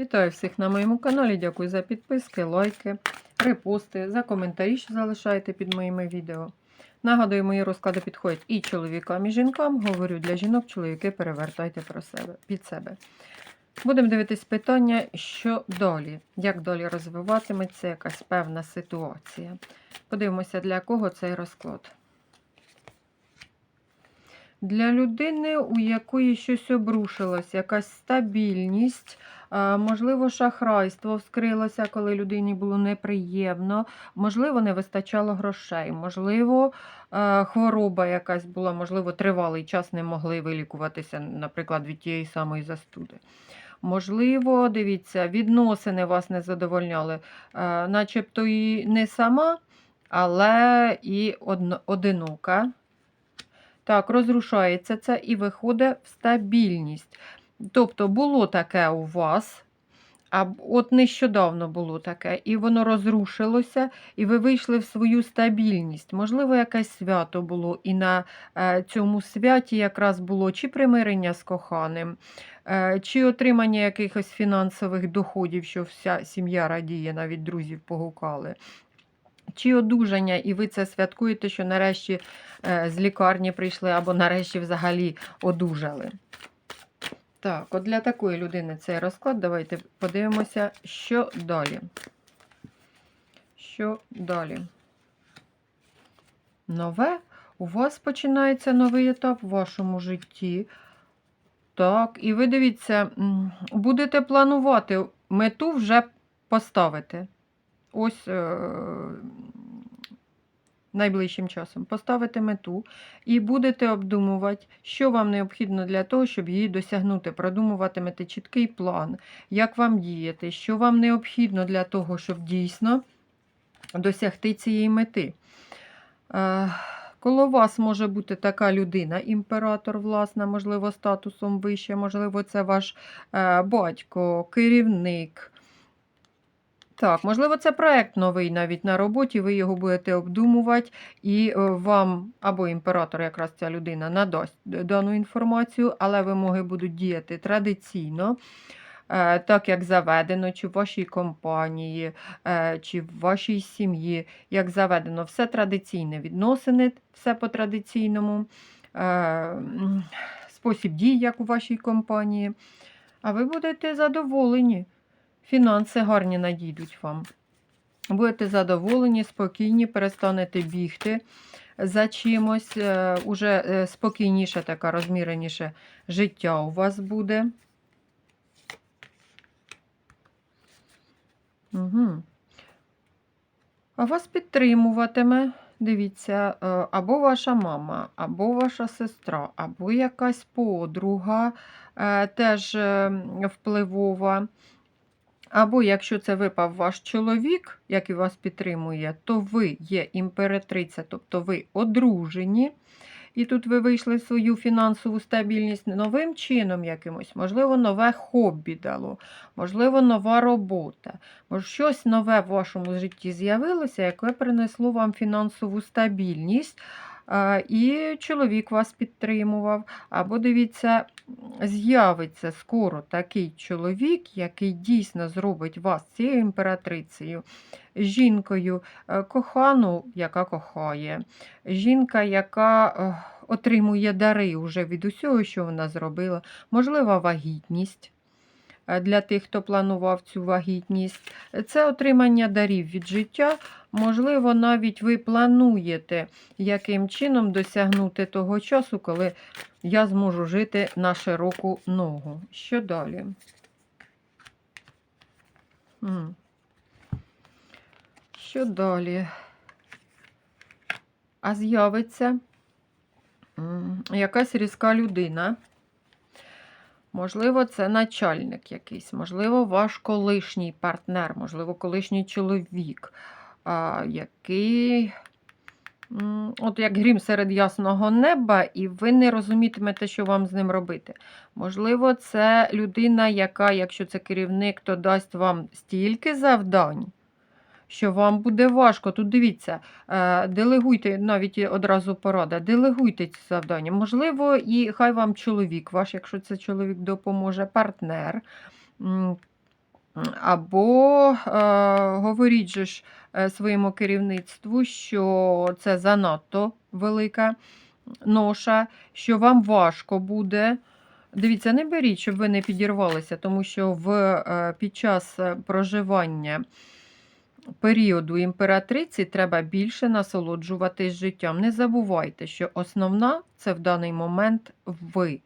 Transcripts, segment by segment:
Вітаю всіх на моєму каналі. Дякую за підписки, лайки, репости, за коментарі, що залишаєте під моїми відео. Нагадую, мої розклади підходять і чоловікам, і жінкам. Говорю для жінок, чоловіки перевертайте про себе, під себе. Будемо дивитись питання, що далі, як далі розвиватиметься якась певна ситуація. Подивимося, для кого цей розклад. Для людини, у якої щось обрушилось, якась стабільність, можливо, шахрайство вскрилося, коли людині було неприємно, можливо, не вистачало грошей, можливо, хвороба якась була, можливо, тривалий час не могли вилікуватися, наприклад, від тієї самої застуди. Можливо, дивіться, відносини вас не задовольняли, начебто і не сама, але і одинока. Так, розрушається це і виходить в стабільність. Тобто було таке у вас, а от нещодавно було таке, і воно розрушилося, і ви вийшли в свою стабільність. Можливо, якесь свято було, і на е, цьому святі якраз було чи примирення з коханим, е, чи отримання якихось фінансових доходів, що вся сім'я радіє, навіть друзів погукали. Чи одужання, і ви це святкуєте, що нарешті е, з лікарні прийшли, або нарешті взагалі одужали. Так, от для такої людини цей розклад. Давайте подивимося, що далі. Що далі? Нове. У вас починається новий етап в вашому житті. Так, і ви дивіться, будете планувати, мету вже поставити. Ось е, найближчим часом поставите мету і будете обдумувати, що вам необхідно для того, щоб її досягнути. Продумуватимете чіткий план, як вам діяти, що вам необхідно для того, щоб дійсно досягти цієї мети. Е, Коло вас може бути така людина, імператор, власне, можливо, статусом вище, можливо, це ваш е, батько, керівник. Так, можливо, це проект новий навіть на роботі, ви його будете обдумувати, і е, вам або імператор, якраз ця людина, надасть дану інформацію, але вимоги будуть діяти традиційно, е, так як заведено, чи в вашій компанії, е, чи в вашій сім'ї, як заведено, все традиційне відносини, все по традиційному, спосіб дій, як у вашій компанії. А ви будете задоволені. Фінанси гарні надійдуть вам. Будете задоволені, спокійні, перестанете бігти за чимось. е, Уже е, спокійніше, таке розміреніше життя у вас буде. Угу. А вас підтримуватиме, дивіться, е, або ваша мама, або ваша сестра, або якась подруга, теж впливова. Або якщо це випав ваш чоловік, який вас підтримує, то ви є імператриця, тобто ви одружені. І тут ви вийшли свою фінансову стабільність новим чином якимось, можливо, нове хобі дало, можливо, нова робота. Може, щось нове в вашому житті з'явилося, яке принесло вам фінансову стабільність. І чоловік вас підтримував. Або дивіться, з'явиться скоро такий чоловік, який дійсно зробить вас цією імператрицею, жінкою, е, кохану, яка кохає, жінка, яка е, отримує дари вже від усього, що вона зробила, можлива вагітність. е, Для тих, хто планував цю вагітність, це отримання дарів від життя. Можливо, навіть ви плануєте, яким чином досягнути того часу, коли я зможу жити на широку ногу. Що далі? Що далі? А з'явиться якась різка людина. Можливо, це начальник якийсь, можливо, ваш колишній партнер, можливо, колишній чоловік, який От як грім серед ясного неба, і ви не розумітимете, що вам з ним робити. Можливо, це людина, яка, якщо це керівник, то дасть вам стільки завдань, що вам буде важко. Тут дивіться, е, делегуйте, навіть одразу порада, делегуйте ці завдання. Можливо, і хай вам чоловік ваш, якщо це чоловік допоможе, партнер. Або е, говоріть же ж е, своєму керівництву, що це занадто велика ноша, що вам важко буде. Дивіться, не беріть, щоб ви не підірвалися, тому що в, е, під час е, проживання періоду імператриці треба більше насолоджуватись життям. Не забувайте, що основна це в даний момент ви.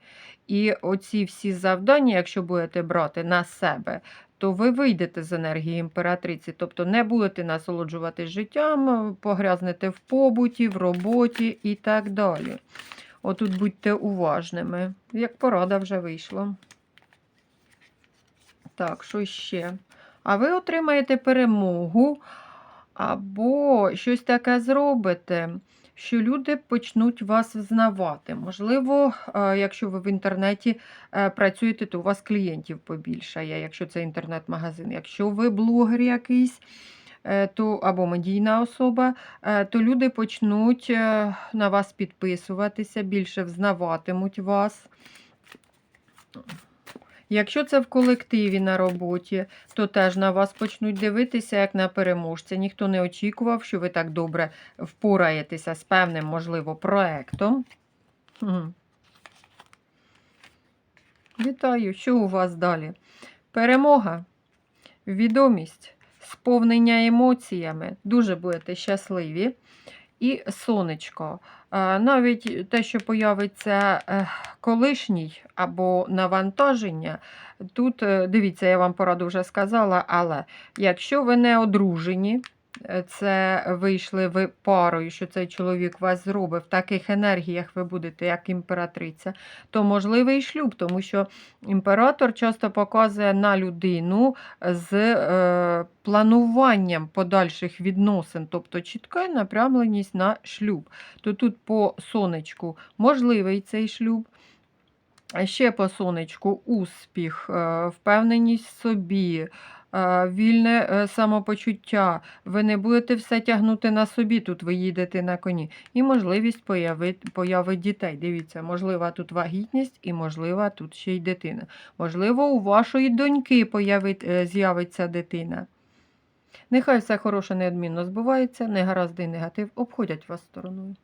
І оці всі завдання, якщо будете брати на себе, то ви вийдете з енергії імператриці, тобто не будете насолоджуватись життям, погрязнете в побуті, в роботі і так далі. Отут будьте уважними. Як порада вже вийшла. Так, що ще? А ви отримаєте перемогу, або щось таке зробите, що люди почнуть вас взнавати. Можливо, е, якщо ви в інтернеті е, працюєте, то у вас клієнтів побільшає, якщо це інтернет-магазин. Якщо ви блогер якийсь, е, то, або медійна особа, то люди почнуть на вас підписуватися, більше взнаватимуть вас. Якщо це в колективі на роботі, то теж на вас почнуть дивитися як на переможця. Ніхто не очікував, що ви так добре впораєтеся з певним, можливо, проектом. Вітаю, що у вас далі? Перемога, відомість, сповнення емоціями. Дуже будете щасливі. І сонечко. Навіть те, що появиться е, колишній або навантаження, тут, е, дивіться, я вам пораду вже сказала, але якщо ви не одружені, е, це вийшли ви парою, що цей чоловік вас зробив, в таких енергіях ви будете, як імператриця, то можливий шлюб, тому що імператор часто показує на людину з е, плануванням подальших відносин, тобто чітка напрямленість на шлюб. То тут по сонечку можливий цей шлюб. Ще по сонечку успіх, е, впевненість в собі, е, вільне е, самопочуття. Ви не будете все тягнути на собі, тут ви їдете на коні. І можливість появи, появи дітей. Дивіться, можлива тут вагітність і можлива тут ще й дитина. Можливо, у вашої доньки е, з'явиться дитина. Нехай все хороше неодмінно збувається, негаразди і негатив обходять вас стороною.